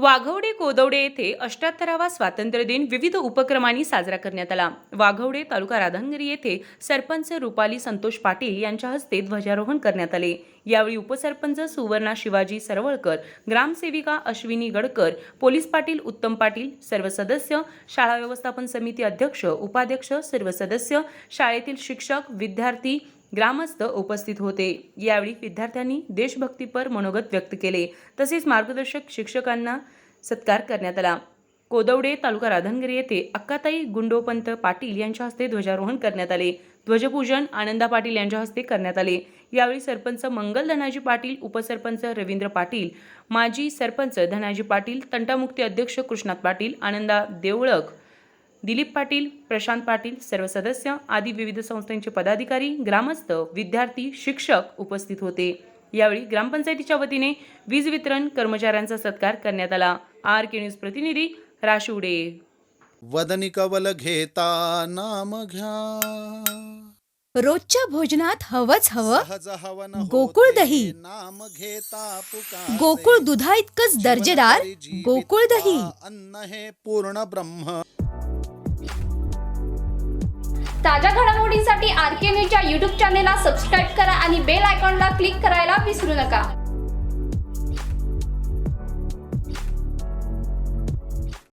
वाघवडे कोदवडे येथे अष्ट्याहत्तरावा स्वातंत्र्य दिन विविध उपक्रमांनी साजरा करण्यात आला. वाघवडे तालुका राधानगिरी येथे सरपंच रुपाली संतोष पाटील यांच्या हस्ते ध्वजारोहण करण्यात आले. यावेळी उपसरपंच सुवर्णा शिवाजी सरवळकर ग्रामसेविका अश्विनी गडकर पोलीस पाटील उत्तम पाटील सर्व सदस्य शाळा व्यवस्थापन समिती अध्यक्ष उपाध्यक्ष सर्व सदस्य शाळेतील शिक्षक विद्यार्थी ग्रामस्थ उपस्थित होते. यावेळी विद्यार्थ्यांनी देशभक्तीपर मनोगत व्यक्त केले. तसेच मार्गदर्शक शिक्षकांना सत्कार करण्यात आला. कोदवडे तालुका राधनगिरी येथे अक्काताई गुंडोपंत पाटील यांच्या हस्ते ध्वजारोहण करण्यात आले. ध्वजपूजन आनंदा पाटील यांच्या हस्ते करण्यात आले. यावेळी सरपंच मंगल धनाजी पाटील उपसरपंच रवींद्र पाटील माजी सरपंच धनाजी पाटील तंटामुक्ती अध्यक्ष कृष्णात पाटील आनंदा देवळक दिलीप पाटील प्रशांत पाटील सर्व सदस्य आदी विविध संस्थांचे पदाधिकारी ग्रामस्थ विद्यार्थी शिक्षक उपस्थित होते. यावेळी ग्रामपंचायतीच्या वतीने वीज वितरण कर्मचाऱ्यांचा सत्कार करण्यात आला. आर के न्यूज प्रतिनिधी राशिवडे. वदनी कवल घेता नाम घ्या. रोजच्या भोजनात हवंच हवं. गोकुळ दही. नाम घेता पुकारे. गोकुळ दुधा इतकंच दर्जेदार गोकुळ दही. अन्न हे पूर्ण ब्रह्म. ताज्या घडामोडींसाठी आर के न्यूजच्या यूट्यूब चॅनेलला सबस्क्राईब करा आणि बेल आयकॉनला क्लिक करायला विसरू नका.